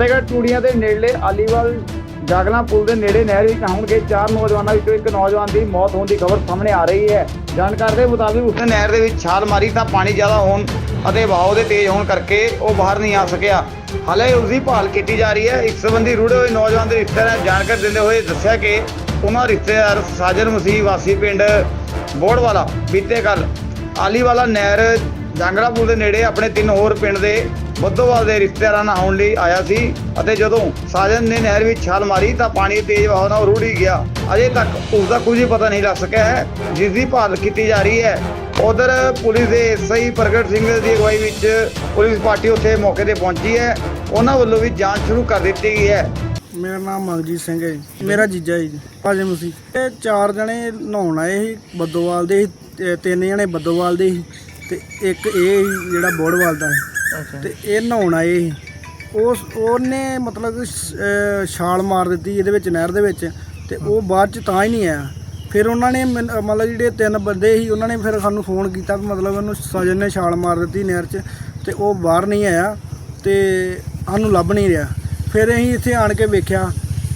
ਫਤਿਹਗੜ੍ਹ ਚੂੜੀਆਂ ਦੇ ਨੇੜਲੇ ਆਲੀਵਾਲ ਜਾਗਲਾ ਪੁਲ ਦੇ ਨੇੜੇ ਨਹਿਰ ਵਿੱਚ ਨਹਾਉਣਗੇ ਚਾਰ ਨੌਜਵਾਨਾਂ ਵਿੱਚੋਂ ਇੱਕ ਨੌਜਵਾਨ ਦੀ ਮੌਤ ਹੋਣ ਦੀ ਖਬਰ ਸਾਹਮਣੇ ਆ ਰਹੀ ਹੈ। ਜਾਣਕਾਰੀ ਦੇ ਮੁਤਾਬਿਕ ਉਸਨੇ ਨਹਿਰ ਦੇ ਵਿੱਚ ਛਾਲ ਮਾਰੀ ਤਾਂ ਪਾਣੀ ਜ਼ਿਆਦਾ ਹੋਣ ਅਤੇ ਵਹਾਅ ਦੇ ਤੇਜ਼ ਹੋਣ ਕਰਕੇ ਉਹ ਬਾਹਰ ਨਹੀਂ ਆ ਸਕਿਆ। ਹਾਲੇ ਉਸ ਦੀ ਭਾਲ ਕੀਤੀ ਜਾ ਰਹੀ ਹੈ। ਇਸ ਸੰਬੰਧੀ ਰੁੜੇ ਹੋਏ ਨੌਜਵਾਨ ਦੇ ਰਿਸ਼ਤੇਦਾਰਾਂ ਨੇ ਜਾਣਕਾਰੀ ਦਿੰਦੇ ਹੋਏ ਦੱਸਿਆ ਕਿ ਉਹਨਾਂ ਰਿਸ਼ਤੇਦਾਰ ਸਾਜਰ ਮਸੀਹ ਵਾਸੀ ਪਿੰਡ ਬੋੜਵਾਲਾ ਬੀਤੇ ਕੱਲ ਆਲੀਵਾਲਾ ਨਹਿਰ ਜਾਂਗੜਾ ਪੁਲ ਦੇ ਨੇੜੇ ਆਪਣੇ ਤਿੰਨ ਹੋਰ ਪਿੰਡ ਦੇ ਬੱਦੋਵਾਲ ਦੇ ਰਿਸ਼ਤੇਦਾਰਾਂ ਨਾਲ ਆਉਣ ਲਈ ਆਇਆ ਸੀ ਅਤੇ ਜਦੋਂ ਸਾਜਨ ਨੇ ਨਹਿਰ ਵਿੱਚ ਛਾਲ ਮਾਰੀ ਤਾਂ ਪਾਣੀ ਤੇਜ਼ ਵਹਾਅ ਨਾਲ ਰੁੜੀ ਗਿਆ। ਅਜੇ ਤੱਕ ਉਸ ਦਾ ਕੁਝ ਪਤਾ ਨਹੀਂ ਲੱਗ ਸਕਿਆ ਹੈ ਜਿਸ ਦੀ ਭਾਲ ਕੀਤੀ ਜਾ ਰਹੀ ਹੈ। ਉਧਰ ਪੁਲਿਸ ਦੇ ਸਹੀ ਪ੍ਰਗਟ ਸਿੰਘ ਦੀ ਅਗਵਾਈ ਵਿੱਚ ਪੁਲਿਸ ਪਾਰਟੀ ਉੱਥੇ ਮੌਕੇ ਤੇ ਪਹੁੰਚੀ ਹੈ। ਉਹਨਾਂ ਵੱਲੋਂ ਵੀ ਜਾਂਚ ਸ਼ੁਰੂ ਕਰ ਦਿੱਤੀ ਗਈ ਹੈ। ਮੇਰਾ ਨਾਮ ਮਨਜੀਤ ਸਿੰਘ ਹੈ ਜੀ। ਮੇਰਾ ਜੀਜਾ ਹੈ ਜੀ ਭਾਜੇ ਮਸੀ। ਇਹ ਚਾਰ ਜਣੇ ਨਹਾਉਣ ਆਏ ਸੀ ਬੱਦੋਵਾਲ ਦੇ ਸੀ, ਤਿੰਨ ਜਣੇ ਬੱਦੋਵਾਲ ਦੇ ਸੀ ਤੇ ਇੱਕ ਇਹ ਜਿਹੜਾ ਬੋੜਵਾਲ ਦਾ ਸੀ। ਤੇ ਇਹ ਨਹਾਉਣ ਆਏ ਸੀ ਉਸ ਉਹਨੇ ਮਤਲਬ ਅਹ ਛਾਲ ਮਾਰ ਦਿੱਤੀ ਇਹਦੇ ਵਿੱਚ, ਨਹਿਰ ਦੇ ਵਿੱਚ, ਤੇ ਉਹ ਬਾਅਦ ਚ ਤਾਂ ਹੀ ਨਹੀਂ ਆਇਆ। ਫਿਰ ਉਹਨਾਂ ਨੇ ਮੈਨ- ਮਤਲਬ ਜਿਹੜੇ ਤਿੰਨ ਬੰਦੇ ਸੀ, ਉਹਨਾਂ ਨੇ ਫਿਰ ਸਾਨੂੰ ਫੋਨ ਕੀਤਾ ਵੀ ਮਤਲਬ ਉਹਨੂੰ ਸਜਨ ਨੇ ਛਾਲ ਮਾਰ ਦਿੱਤੀ ਨਹਿਰ 'ਚ, ਤੇ ਉਹ ਬਾਹਰ ਨਹੀਂ ਆਇਆ, ਤੇ ਸਾਨੂੰ ਲੱਭ ਨਹੀਂ ਰਿਹਾ। ਫਿਰ ਅਸੀਂ ਇੱਥੇ ਆਣ ਕੇ ਵੇਖਿਆ,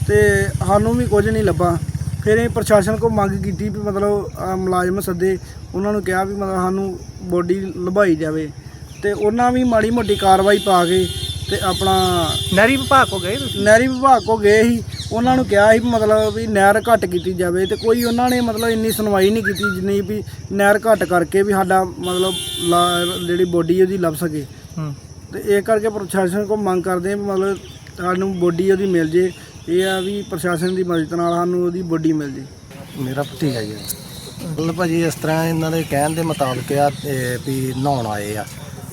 ਤੇ ਸਾਨੂੰ ਵੀ ਕੁਝ ਨਹੀਂ ਲੱਭਾ। ਫਿਰ ਅਸੀਂ ਪ੍ਰਸ਼ਾਸਨ ਕੋਲ ਮੰਗ ਕੀਤੀ ਵੀ ਮਤਲਬ ਆਹ ਮੁਲਾਜ਼ਮ ਸੱਦੇ, ਉਹਨਾਂ ਨੂੰ ਕਿਹਾ ਵੀ ਮਤਲਬ ਸਾਨੂੰ ਬੋਡੀ ਲਭਾਈ ਜਾਵੇ। ਤੇ ਉਹਨਾਂ ਵੀ ਮਾੜੀ ਮੋਟੀ ਕਾਰਵਾਈ ਪਾ ਕੇ ਤੇ ਆਪਣਾ ਨਹਿਰੀ ਵਿਭਾਗ ਕੋ ਗਏ ਤੁਸੀਂ? ਨਹਿਰੀ ਵਿਭਾਗ ਕੋ ਗਏ ਸੀ। ਉਹਨਾਂ ਨੂੰ ਕਿਹਾ ਸੀ ਵੀ ਮਤਲਬ ਵੀ ਨਹਿਰ ਘੱਟ ਕੀਤੀ ਜਾਵੇ ਤੇ ਕੋਈ ਉਹਨਾਂ ਨੇ ਮਤਲਬ ਇੰਨੀ ਸੁਣਵਾਈ ਨਹੀਂ ਕੀਤੀ ਜਿੰਨੀ ਵੀ ਨਹਿਰ ਘੱਟ ਕਰਕੇ ਵੀ ਸਾਡਾ ਮਤਲਬ ਲਾ- ਜਿਹੜੀ ਬੋਡੀ ਉਹਦੀ ਲੱਭ ਸਕੇ। ਹੂੰ। ਤੇ ਇਹ ਕਰਕੇ ਪ੍ਰਸ਼ਾਸਨ ਕੋ ਮੰਗ ਕਰਦੇ ਆ ਵੀ ਮਤਲਬ ਸਾਨੂੰ ਬੋਡੀ ਉਹਦੀ ਮਿਲ ਜੇ। ਇਹ ਆ ਵੀ ਪ੍ਰਸ਼ਾਸਨ ਦੀ ਮਦਦ ਨਾਲ ਸਾਨੂੰ ਉਹਦੀ ਬੋਡੀ ਮਿਲ ਜੇ। ਮੇਰਾ ਭਤੀਜਾ ਜੀ। ਮਤਲਬ ਭਾਜੀ ਇਸ ਤਰ੍ਹਾਂ ਇਹਨਾਂ ਦੇ ਕਹਿਣ ਦੇ ਮੁਤਾਬਕ ਆ ਵੀ ਨਹਾਉਣ ਆਏ ਆ।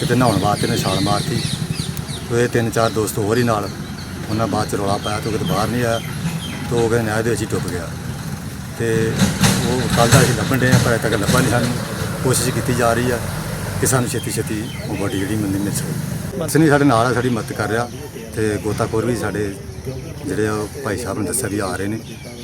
ਕਿਤੇ ਨਹਾਉਣ ਵਾਸਤੇ ਨੇ ਛਾਲ ਮਾਰਤੀ। ਤੇ ਇਹ ਤਿੰਨ ਚਾਰ ਦੋਸਤ ਹੋਰ ਹੀ ਨਾਲ। ਉਹਨਾਂ ਬਾਅਦ ਚ ਰੌਲਾ ਪਾਇਆ ਤੇ ਉਹ ਕਿਤੇ ਬਾਹਰ ਨਹੀਂ ਆਇਆ। ਤੇ ਉਹ ਕਹਿੰਦੇ ਨਹਿਰ ਦੇ ਵਿੱਚ ਹੀ ਡੁੱਬ ਗਿਆ। ਤੇ ਉਹ ਕੱਲ੍ਹ ਦਾ ਅਸੀਂ ਲੱਭਣ ਦੇ ਪਰ ਅਜੇ ਤੱਕ ਲੱਭਾ ਨਹੀਂ ਸਾਨੂੰ। ਕੋਸ਼ਿਸ਼ ਕੀਤੀ ਜਾ ਰਹੀ ਆ ਕਿ ਸਾਨੂੰ ਛੇਤੀ ਛੇਤੀ ਉਹ ਬੋਡੀ ਜਿਹੜੀ ਮੰਨੀ ਮਿਲ ਸਕੇ। ਸਨੀ ਸਾਡੇ ਨਾਲ ਆ, ਸਾਡੀ ਮਦਦ ਕਰ ਰਿਹਾ। ਤੇ ਗੋਤਾਖੋਰ ਵੀ ਸਾਡੇ ਜਿਹੜੇ ਆ ਉਹ ਭਾਈ ਸਾਹਿਬ ਨੇ ਦੱਸਿਆ ਵੀ ਆ ਰਹੇ ਨੇ।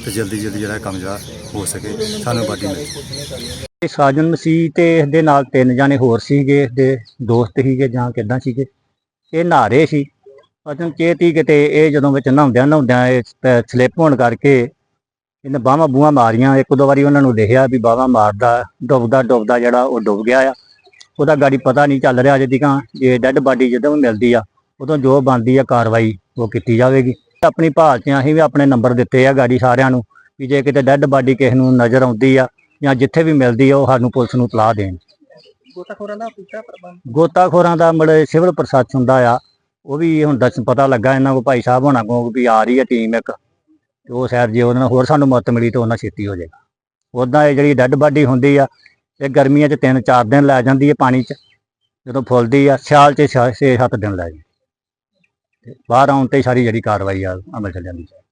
ਤੇ ਜਲਦੀ ਜਲਦੀ ਜਿਹੜਾ ਕੰਮ ਜਿਹੜਾ ਹੋ ਸਕੇ, ਸਾਨੂੰ ਬਾਡੀ ਮਿਲੇ ਇਹ ਸਾਜਨ ਮਸੀਹ ਤੇ ਇਸ ਦੇ ਨਾਲ ਤਿੰਨ ਜਾਣੇ ਹੋਰ ਸੀਗੇ ਇਸ ਦੇ ਦੋਸਤ ਸੀਗੇ ਜਾਂ ਕਿੱਦਾਂ ਸੀਗੇ। ਇਹ ਨਹਾਰੇ ਸੀ। ਅਚਨ ਚੇਤੀ ਕਿਤੇ ਇਹ ਜਦੋਂ ਵਿੱਚ ਨਹਾਉਂਦਿਆਂ ਨਹਾਉਂਦਿਆਂ ਇਹ ਸਲਿੱਪ ਹੋਣ ਕਰਕੇ ਇਹਨੇ ਬਾਹਾਂ ਬੂਹਾਂ ਮਾਰੀਆਂ। ਇੱਕ ਦੋ ਵਾਰੀ ਉਹਨਾਂ ਨੂੰ ਦੇਖਿਆ ਵੀ ਬਾਹਾਂ ਮਾਰਦਾ, ਡੁੱਬਦਾ ਡੁੱਬਦਾ ਜਿਹੜਾ ਉਹ ਡੁੱਬ ਗਿਆ ਆ। ਉਹਦਾ ਗਾੜੀ ਪਤਾ ਨਹੀਂ ਚੱਲ ਰਿਹਾ ਅਜੇ ਤੀਕਾਂ ਜੇ ਡੈੱਡ ਬਾਡੀ ਜਦੋਂ ਵੀ ਮਿਲਦੀ ਆ, ਉਦੋਂ ਜੋ ਬਣਦੀ ਆ ਕਾਰਵਾਈ ਉਹ ਕੀਤੀ ਜਾਵੇਗੀ। ਆਪਣੀ ਭਾਲ 'ਚ ਅਸੀਂ ਵੀ ਆਪਣੇ ਨੰਬਰ ਦਿੱਤੇ ਆ ਗਾੜੀ ਸਾਰਿਆਂ ਨੂੰ ਵੀ ਜੇ ਕਿਤੇ ਡੈੱਡ ਬਾਡੀ ਕਿਸੇ ਨੂੰ ਨਜ਼ਰ ਆਉਂਦੀ ਆ ਜਾਂ ਜਿੱਥੇ ਵੀ ਮਿਲਦੀ ਆ ਉਹ ਸਾਨੂੰ ਪੁਲਿਸ ਨੂੰ ਤਲਾਹ ਦੇਣ। ਗੋਤਾਖੋਰਾਂ ਦਾ ਪੁੱਛਿਆ ਪ੍ਰਬੰਧ? ਗੋਤਾਖੋਰਾਂ ਦਾ ਮੜੇ ਸਿਵਲ ਪ੍ਰਸ਼ਾਸਨ ਦਾ ਆ ਉਹ ਵੀ ਹੁਣ ਦੱਸ ਪਤਾ ਲੱਗਾ ਇਹਨਾਂ ਕੋ ਭਾਈ ਸਾਹਿਬ ਹੋਣਾ ਕੋ ਵੀ ਆ ਰਹੀ ਹੈ ਟੀਮ ਇੱਕ ਤੇ ਉਹ ਸ਼ਾਇਦ ਜੇ ਉਹਨਾਂ ਹੋਰ ਸਾਨੂੰ ਮਦਦ ਮਿਲੀ ਤਾਂ ਉਹਨਾਂ ਛੇਤੀ ਹੋ ਜਾਏਗਾ। ਉਦਾਂ ਇਹ ਜਿਹੜੀ ਡੈੱਡ ਬਾਡੀ ਹੁੰਦੀ ਆ ਇਹ ਗਰਮੀਆਂ 'ਚ 3-4 ਦਿਨ ਲੈ ਜਾਂਦੀ ਹੈ ਪਾਣੀ 'ਚ ਜਦੋਂ ਫੁੱਲਦੀ ਆ ਸਿਆਲ 'ਚ 6-7 ਦਿਨ ਲੈ ਜਾਂਦੀ। ਬਾਹਰ ਆਉਣ ਤੇ ਸਾਰੀ ਜਿਹੜੀ ਕਾਰਵਾਈ ਆ ਅਮਲ ਚ ਜਾਂਦੀ ਹੈ